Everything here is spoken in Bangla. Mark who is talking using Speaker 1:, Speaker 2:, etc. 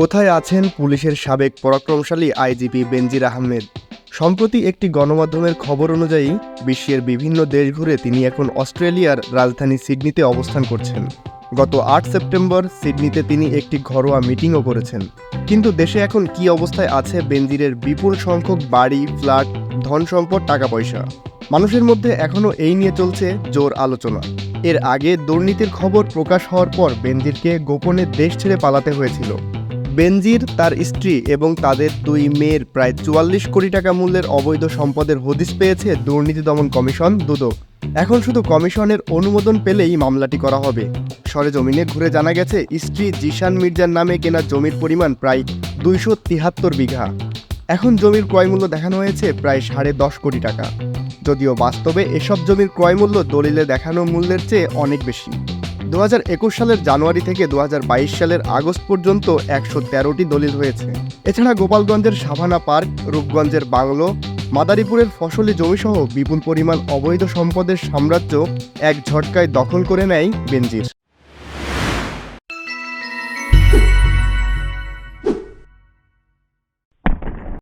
Speaker 1: কোথায় আছেন পুলিশের সাবেক পরাক্রমশালী আইজিপি বেনজির আহমেদ? সম্প্রতি একটি গণমাধ্যমের খবর অনুযায়ী, বিশ্বের বিভিন্ন দেশ ঘুরে তিনি এখন অস্ট্রেলিয়ার রাজধানী সিডনিতে অবস্থান করছেন। গত আট সেপ্টেম্বর সিডনিতে তিনি একটি ঘরোয়া মিটিংও করেছেন। কিন্তু দেশে এখন কী অবস্থায় আছে বেনজিরের বিপুল সংখ্যক বাড়ি, ফ্ল্যাট, ধন সম্পদ টাকা পয়সা মানুষের মধ্যে এখনও এই নিয়ে চলছে জোর আলোচনা। এর আগে দুর্নীতির খবর প্রকাশ হওয়ার পর বেনজিরকে গোপনে দেশ ছেড়ে পালাতে হয়েছিল। বেনজির, তার স্ত্রী এবং তাদের দুই মেয়ের প্রায় চুয়াল্লিশ কোটি টাকা মূল্যের অবৈধ সম্পদের হদিস পেয়েছে দুর্নীতি দমন কমিশন, দুদক। এখন শুধু কমিশনের অনুমোদন পেলেই মামলাটি করা হবে। সরেজমিনে ঘুরে জানা গেছে, স্ত্রী জিশান মির্জার নামে কেনা জমির পরিমাণ প্রায় দুইশো তিয়াত্তর বিঘা। এখন জমির ক্রয়মূল্য দেখানো হয়েছে প্রায় সাড়ে দশ কোটি টাকা। যদিও বাস্তবে এসব জমির ক্রয়মূল্য দলিলে দেখানো মূল্যের চেয়ে অনেক বেশি। দু হাজার একুশ সালের জানুয়ারি থেকে দু হাজার বাইশ সালের আগস্ট পর্যন্ত একশো তেরোটি দলিল হয়েছে। এছাড়া গোপালগঞ্জের সাভানা পার্ক, রূপগঞ্জের বাংলো, মাদারীপুরের ফসলি জমিসহ বিপুল পরিমাণ অবৈধ সম্পদের সাম্রাজ্য এক ঝটকায় দখল করে নেয় বেনজির।